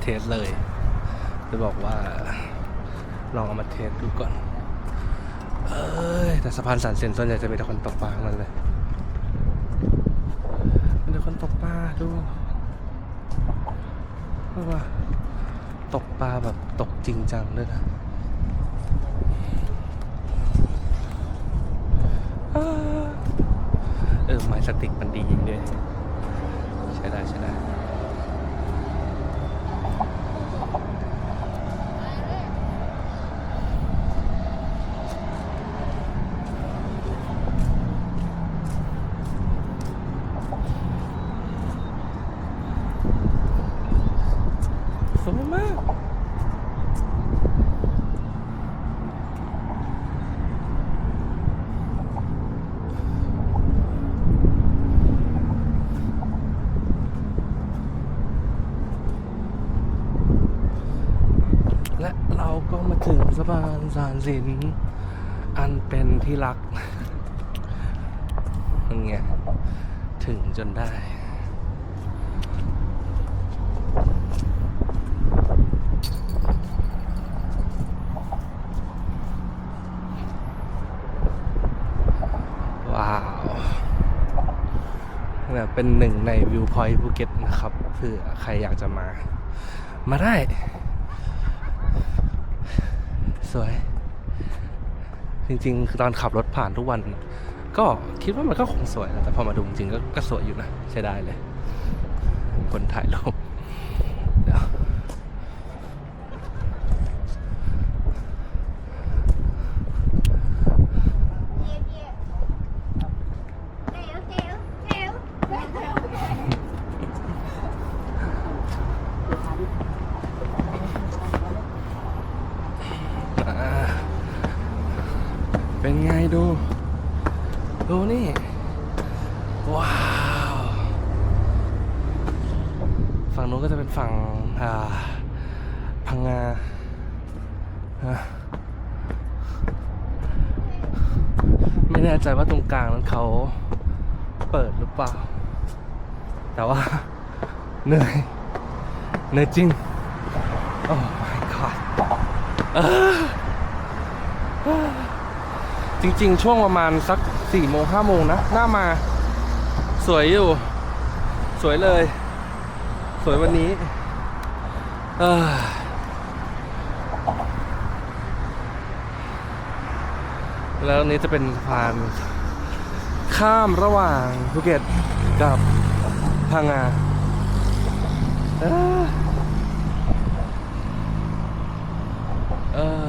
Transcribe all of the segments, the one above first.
เทสเลยจะบอกว่า ลองเอามาเทสดูก่อน เอ้ย แต่สะพานสันเซนส่วนใหญ่จะมีแต่คนตกปลาทั้งนั้นเลยมีแต่คนตกปลาดูว่าตกปลาแบบตกจริงจังด้วยนะเออไม้สติกมันดีจริงด้วยใช้ได้ใช้ได้ มาก และเราก็มาถึงสะพานสารสิน อันเป็นที่รักนั่นไงถึงจนได้ ว้าว เป็นหนึ่งในวิวพอยต์ภูเก็ตนะครับเผื่อใครอยากจะมา มาได้ สวย จริงๆคือตอนขับรถผ่านทุกวัน ก็คิดว่ามันก็คงสวยนะแต่พอมาดูจริงๆก็ก็สวยอยู่นะ ใช้ได้เลย คนถ่ายรูปเดี๋ยว อ่า เป็นไงดู ดูนี่ ว้าว ฝั่งนู้นก็จะเป็นฝั่งอ่าพังงาไม่แน่ใจว่าตรงกลางนั้นเขาเปิดหรือเปล่า แต่ว่าเหนื่อยเหนื่อยจริง โอ้ my god จริง ๆ ช่วงประมาณสักสี่โมงห้าโมงนะหน้ามาสวยอยู่ สวยเลย สวยวันนี้เออแล้วนี้จะเป็นสะพานข้ามระหว่างภูเก็ตกับพังงาเออเออ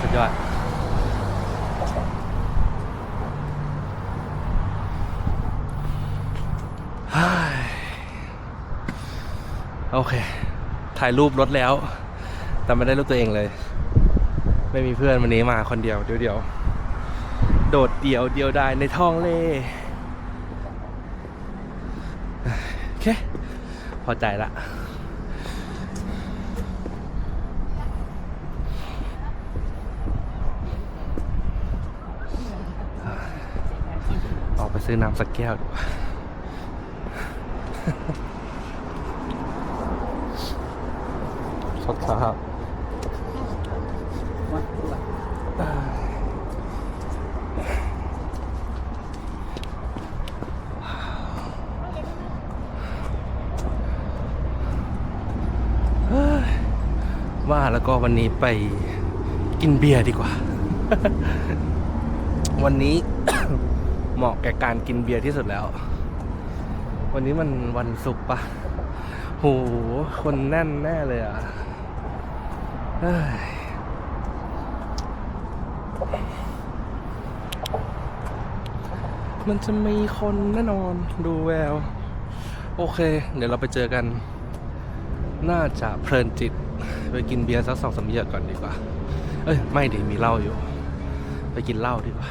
สุดยอด เฮ้ย โอเค ถ่ายรูปรถแล้ว แต่ไม่ได้รูปตัวเองเลย ไม่มีเพื่อนวันนี้มาคนเดียวเดียวเดียวโดดเดี่ยวเดียวดายในท้องเล่โอเค พอใจละออกไปซื้อน้ำสักแก้วดีกว่า ครับเฮ้ยว่าแล้วก็วันนี้ไปกินเบียร์ดีกว่า วันนี้ เหมาะแก่การกินเบียร์ที่สุดแล้ว วันนี้มันวันศุกร์ปะโห คนแน่นแน่เลยอะ มันจะมีคนแน่นอนดูแวว โอเค เดี๋ยวเราไปเจอกัน น่าจะเพลินจิต ไปกินเบียร์สักสองสามเยอกก่อนดีกว่า เอ้ย ไม่ดิมีเหล้าอยู่ ไปกินเหล้าดีกว่า